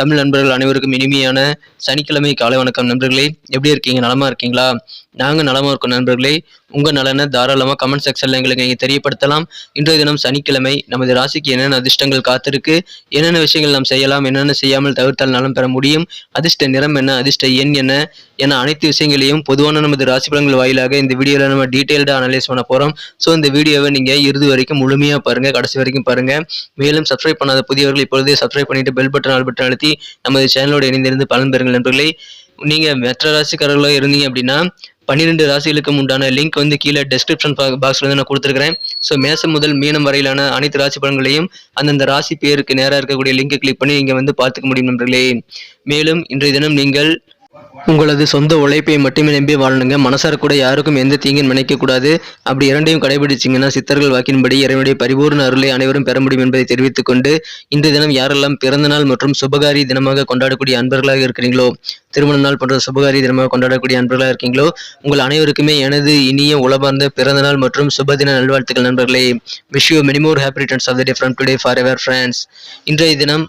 தமிழ் நண்பர்கள் அனைவருக்கும் இனிமையான சனிக்கிழமை காலை வணக்கம் நண்பர்களே. எப்படி இருக்கீங்க? நலமா இருக்கீங்களா? நாங்கள் நலமா இருக்கோம் நண்பர்களே. உங்கள் நலனை தாராளமாக கமெண்ட் செக்ஷனில் எங்களுக்கு நீங்கள் தெரியப்படுத்தலாம். இன்றைய தினம் சனிக்கிழமை நமது ராசிக்கு என்னென்ன அதிர்ஷ்டங்கள் காத்திருக்கு என்னென்ன விஷயங்கள் நாம் செய்யலாம் என்னென்ன செய்யாமல் தவிர்த்தால் நலம் பெற முடியும் அதிர்ஷ்ட நிறம் என்ன அதிர்ஷ்ட எண் என்ன என அனைத்து விஷயங்களையும் பொதுவான நமது ராசி பலன்கள் வாயிலாக இந்த வீடியோவில் நம்ம டீட்டெயில்டாக அனலைஸ் பண்ண போகிறோம் ஸோ இந்த வீடியோவை நீங்கள் இறுதி வரைக்கும் முழுமையாக பாருங்கள் கடைசி வரைக்கும் பாருங்கள் மேலும் சப்ஸ்கிரைப் பண்ணாத புதியவர்கள் இப்பொழுதே சப்ஸ்கிரைப் பண்ணிட்டு பெல் பட்டன் ஆல் பட்டன் அழுத்தி நமது சேனலோடு இணைந்திருந்து பலன் பெறுங்கள் நண்பர்களே. நீங்கள் மற்ற ராசிக்காரர்களாக இருந்தீங்க அப்படின்னா பன்னிரெண்டு ராசிகளுக்கும் உண்டான லிங்க் வந்து கீழே டெஸ்கிரிப்ஷன் பாக்ஸில் வந்து நான் கொடுத்துருக்கிறேன். ஸோ மேசம் முதல் மீனம் வரையிலான அனைத்து ராசி பலன்களையும் அந்தந்த ராசி பேருக்கு நேராக இருக்கக்கூடிய லிங்கை கிளிக் பண்ணி நீங்கள் வந்து பார்த்துக்க முடியும் நண்பர்களே. மேலும் இன்றைய தினம் நீங்கள் உங்களது சொந்த உழைப்பை மட்டுமே நம்பி வாழணுங்க மனசார கூட யாருக்கும் எந்த தீங்கும் நினைக்கக்கூடாது. அப்படி இரண்டையும் கடைபிடிச்சிங்கன்னா சித்தர்கள் வாக்கின்படி இறைவனுடைய பரிபூர்ண அருளை அனைவரும் பெற முடியும் என்பதை தெரிவித்துக் கொண்டு இன்றைய தினம் யாரெல்லாம் பிறந்த நாள் மற்றும் சுபகாரி தினமாக கொண்டாடக்கூடிய அன்பர்களாக இருக்கிறீங்களோ திருமண நாள் போன்ற சுபகாரி தினமாக கொண்டாடக்கூடிய அன்பர்களாக இருக்கீங்களோ உங்கள் அனைவருக்குமே எனது இனிய உளபார்ந்த பிறந்த நாள் மற்றும் சுபதின நல்வாழ்த்துக்கள் நண்பர்களே. Wish you many more happy returns of the day from today forever friends இன்றைய தினம்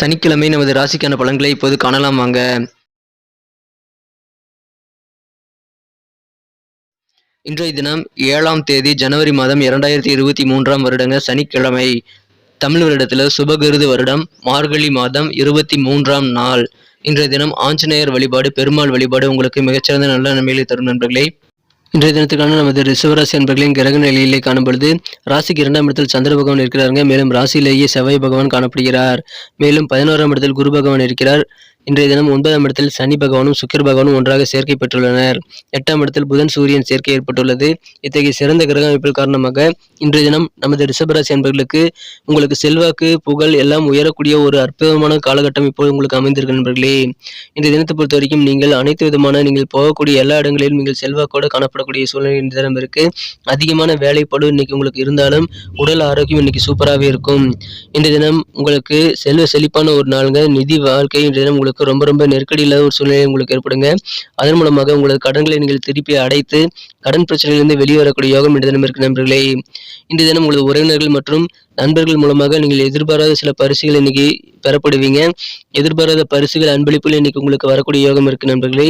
சனிக்கிழமை நமது ராசிக்கான பலன்களை இப்போது காணலாம் வாங்க. இன்றைய தினம் ஏழாம் தேதி ஜனவரி மாதம் இரண்டாயிரத்தி இருபத்தி மூன்றாம் வருடங்க சனிக்கிழமை. தமிழ் வருடத்தில் சுபகிருது வருடம் மார்கழி மாதம் இருபத்தி மூன்றாம் நாள். இன்றைய தினம் ஆஞ்சநேயர் வழிபாடு பெருமாள் வழிபாடு உங்களுக்கு மிகச்சிறந்த நல்ல நன்மைகளை தரும் நண்பர்களே. இன்றைய தினத்துக்கான நமது ரிஷவராசி அன்பர்களின் கிரக நிலையிலே காணப்படுது ராசிக்கு இரண்டாம் இடத்தில் சந்திர பகவான் இருக்கிறாருங்க. மேலும் ராசியிலேயே செவ்வாய் பகவான் காணப்படுகிறார். மேலும் பதினோராம் இடத்தில் குரு பகவான் இருக்கிறார். இன்றைய தினம் ஒன்பதாம் இடத்தில் சனி பகவானும் சுக்கர் பகவானும் ஒன்றாக சேர்க்கை பெற்றுள்ளனர். எட்டாம் இடத்தில் புதன் சூரியன் சேர்க்கை ஏற்பட்டுள்ளது. இத்தகைய சிறந்த கிரக அமைப்பில் காரணமாக இன்றைய தினம் நமது ரிஷபராசி என்பர்களுக்கு உங்களுக்கு செல்வாக்கு புகழ் எல்லாம் உயரக்கூடிய ஒரு அற்புதமான காலகட்டம் இப்போது உங்களுக்கு அமைந்திருக்க நண்பர்களே. இன்றைய தினத்தை பொறுத்த வரைக்கும் நீங்கள் அனைத்து விதமான நீங்கள் போகக்கூடிய எல்லா இடங்களிலும் நீங்கள் செல்வாக்கோடு காணப்படக்கூடிய சூழ்நிலை இந்த தினம் இருக்கு. அதிகமான வேலைப்படு இன்னைக்கு உங்களுக்கு இருந்தாலும் உடல் ஆரோக்கியம் இன்னைக்கு சூப்பராகவே இருக்கும். இன்றைய தினம் உங்களுக்கு செல்வ செழிப்பான ஒரு நாளுங்க. நிதி வாழ்க்கை இன்றைய தினம் உங்களுக்கு ரொம்ப ரொம்ப நெருக்கடி இல்லாத ஒரு சூழ்நிலை உங்களுக்கு ஏற்படுங்க. அதன் மூலமாக உங்களது கடன்களை நீங்கள் திருப்பி அடைத்து கடன் பிரச்சனையிலிருந்து வெளியே வரக்கூடிய யோகம் இன்று தினம் இருக்கு நண்பர்களே. இன்று தினம் உங்களது உறவினர்கள் மற்றும் நண்பர்கள் மூலமாக நீங்கள் எதிர்பாராத சில பரிசுகள் இன்னைக்கு பெறப்படுவீங்க. எதிர்பாராத பரிசுகள் அன்பளிப்புகள் இன்னைக்கு உங்களுக்கு வரக்கூடிய யோகம் இருக்கு நண்பர்களே.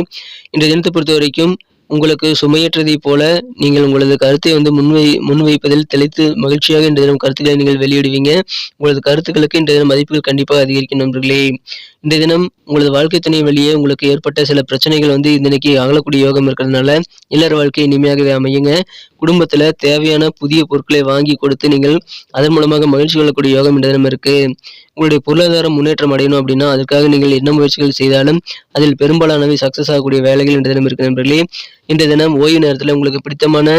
இன்றைய தினத்தை பொறுத்த வரைக்கும் உங்களுக்கு சுமையற்றதை போல நீங்கள் உங்களது கருத்தை வந்து முன்வை முன்வைப்பதில் தெளித்து மகிழ்ச்சியாக இன்றைய தினம் கருத்துக்களை நீங்கள் வெளியிடுவீங்க. உங்களது கருத்துக்களுக்கு இன்றைய தினம் மதிப்புகள் கண்டிப்பாக அதிகரிக்கும் நண்பர்களே. இன்றைய தினம் உங்களது வாழ்க்கை துணை வழியே உங்களுக்கு ஏற்பட்ட சில பிரச்சனைகள் வந்து இன்னைக்கு அகலக்கூடிய யோகம் இருக்கிறதுனால இல்லற வாழ்க்கை இனிமையாகவே அமையுங்க. குடும்பத்துல தேவையான புதிய பொருட்களை வாங்கி கொடுத்து நீங்கள் அதன் மூலமாக மகிழ்ச்சி கொள்ளக்கூடிய யோகம் இன்றைய தினம் இருக்கு. உங்களுடைய பொருளாதாரம் முன்னேற்றம் அடையணும் அப்படின்னா அதுக்காக நீங்கள் என்ன முயற்சிகள் செய்தாலும் அதில் பெரும்பாலானவை சக்சஸ் ஆகக்கூடிய வேலைகள் இன்றைய தினம் இருக்கு நண்பர்களே. இன்றைய தினம் ஓய்வு நேரத்தில் உங்களுக்கு பிடித்தமான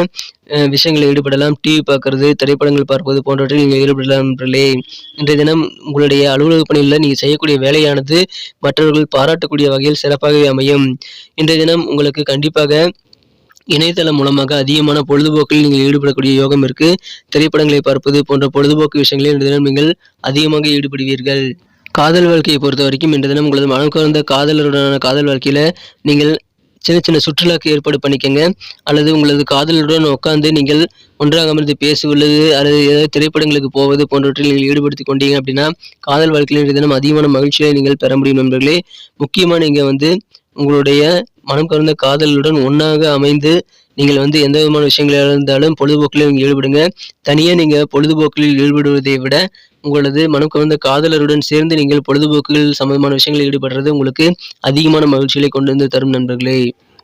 விஷயங்களில் ஈடுபடலாம். டிவி பார்க்கறது திரைப்படங்கள் பார்ப்பது போன்றவற்றில் நீங்கள் ஈடுபடலாம் நண்பர்களே. இன்றைய தினம் உங்களுடைய அலுவலக பணியில் நீங்கள் செய்யக்கூடிய வேலையானது மற்றவர்கள் பாராட்டக்கூடிய வகையில் சிறப்பாகவே அமையும். இன்றைய தினம் உங்களுக்கு கண்டிப்பாக இணையதளம் மூலமாக அதிகமான பொழுதுபோக்கில் நீங்கள் ஈடுபடக்கூடிய யோகம் இருக்கு. திரைப்படங்களை பார்ப்பது போன்ற பொழுதுபோக்கு விஷயங்களில் இந்த தினம் நீங்கள் அதிகமாக ஈடுபடுவீர்கள். காதல் வாழ்க்கையை பொறுத்த வரைக்கும் இன்றைய தினம் உங்களது மனம் கலந்த காதலருடனான காதல் வாழ்க்கையில நீங்கள் சின்ன சின்ன சுற்றுலாக்கு ஏற்பாடு பண்ணிக்கங்க. அல்லது உங்களது காதலருடன் உட்காந்து நீங்கள் ஒன்றாக அமர்ந்து பேசுவது அல்லது ஏதாவது திரைப்படங்களுக்கு போவது போன்றவற்றில் நீங்கள் ஈடுபடுத்தி கொண்டீங்க அப்படின்னா காதல் வாழ்க்கையில் இந்த தினம் அதிகமான மகிழ்ச்சியை நீங்கள் பெற முடியும் நண்பர்களே. முக்கியமாக நீங்கள் வந்து உங்களுடைய மனம் கலந்த காதலுடன் ஒன்றாக அமைந்து நீங்கள் வந்து எந்த விதமான விஷயங்களாக இருந்தாலும் பொழுதுபோக்கில் நீங்கள் ஈடுபடுங்க. தனியாக நீங்கள் பொழுதுபோக்கில் ஈடுபடுவதை விட உங்களது மனம் கலந்த காதலருடன் சேர்ந்து நீங்கள் பொழுதுபோக்குகள் சம்பந்தமான விஷயங்களில் ஈடுபடுறது உங்களுக்கு அதிகமான மகிழ்ச்சிகளை கொண்டு வந்து தரும் நண்பர்களே.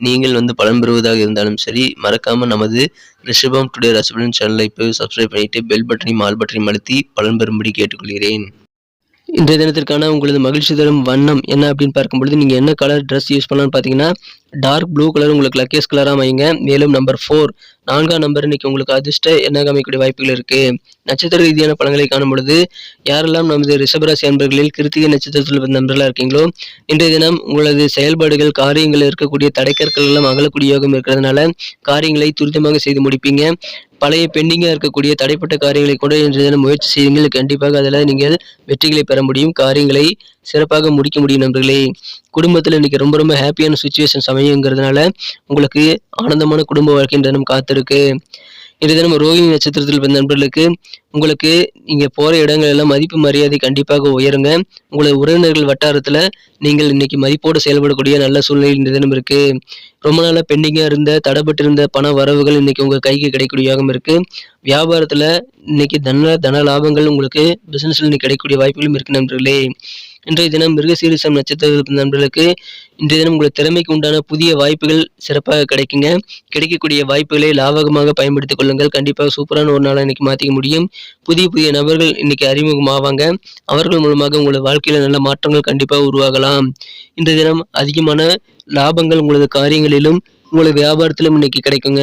நீங்கள் வந்து பலன் பெறுவதாக இருந்தாலும் சரி மறக்காமல் நமது ரிஷபம் டுடே ரசபலன் சேனலை இப்போ சப்ஸ்கிரைப் பண்ணிட்டு பெல் பட்டனையும் ஆல் பட்டனையும் அழுத்தி பலன் பெறும்படி கேட்டுக்கொள்கிறேன். இன்றைய தினத்திற்கான உங்களது மகிழ்ச்சி தரும் வண்ணம் என்ன அப்படின்னு பார்க்கும்பொழுது நீங்கள் என்ன கலர் ட்ரெஸ் யூஸ் பண்ணலாம்னு பார்த்தீங்கன்னா டார்க் ப்ளூ கலர் உங்களுக்கு லக்கேஸ் கலராக அமைங்க மேலும் நம்பர் ஃபோர் நான்காம் நம்பர் இன்னைக்கு உங்களுக்கு அதிர்ஷ்ட எண்ணாக அமைக்கக்கூடிய வாய்ப்புகள் இருக்கு. நட்சத்திர ரீதியான பலன்களை காணும் பொழுது யாரெல்லாம் நமது ரிஷபராசி அன்பர்களில் கிருத்திகை நட்சத்திரத்தில் நண்பர்களாக இருக்கீங்களோ இன்றைய தினம் உங்களது செயல்பாடுகள் காரியங்கள் இருக்கக்கூடிய தடைக்கற்கள் எல்லாம் அகலக்கூடிய யோகம் இருக்கிறதுனால காரியங்களை துரிதமாக செய்து முடிப்பீங்க. பழைய பெண்டிங்காக இருக்கக்கூடிய தடைப்பட்ட காரியங்களை கூட இன்றைய தினம் முயற்சி செய்யுங்கள். கண்டிப்பாக அதில் நீங்கள் வெற்றிகளை பெற முடியும். காரியங்களை சிறப்பாக முடிக்க முடியும் நண்பர்களே. குடும்பத்தில் இன்னைக்கு ரொம்ப ரொம்ப ஹாப்பியான சுச்சுவேஷன் சமயங்கிறதுனால உங்களுக்கு ஆனந்தமான குடும்ப வாழ்க்கை தினம் காத்திரு இருக்கு. இன்றைய தினம் ரோகிணி நட்சத்திரத்தில் பிறந்த நண்பர்களுக்கு உங்களுக்கு நீங்கள் போகிற இடங்கள் எல்லாம் மதிப்பு மரியாதை கண்டிப்பாக உயருங்க. உங்களது உறவினர்கள் வட்டாரத்தில் நீங்கள் இன்னைக்கு மதிப்போடு செயல்படக்கூடிய நல்ல சூழ்நிலை இந்த தினம் இருக்கு. ரொம்ப நாளாக பெண்டிங்காக இருந்த தடைப்பட்டிருந்த பண வரவுகள் இன்னைக்கு உங்கள் கைக்கு கிடைக்கக்கூடியவாகவும் இருக்கு. வியாபாரத்தில் இன்னைக்கு தன தன லாபங்கள் உங்களுக்கு பிஸ்னஸில் இன்னைக்கு கிடைக்கக்கூடிய வாய்ப்புகளும் இருக்கு நண்பர்களே. இன்றைய தினம் மிருகசீரிசம் நட்சத்திரத்தில் நண்பர்களுக்கு இன்றைய தினம் உங்கள் திறமைக்கு உண்டான புதிய வாய்ப்புகள் சிறப்பாக கிடைக்குங்க. கிடைக்கக்கூடிய வாய்ப்புகளை லாபகமாக பயன்படுத்திக் கொள்ளுங்கள். கண்டிப்பாக சூப்பரான ஒரு நாளாக இன்னைக்கு மாற்றிக்க முடியும். புதிய புதிய நபர்கள் இன்னைக்கு அறிமுகமாவாங்க. அவர்கள் மூலமாக உங்களோட வாழ்க்கையில் நல்ல மாற்றங்கள் கண்டிப்பாக உருவாகலாம். இன்றைய தினம் அதிகமான லாபங்கள் உங்களது காரியங்களிலும் உங்களது வியாபாரத்திலும் இன்னைக்கு கிடைக்குங்க.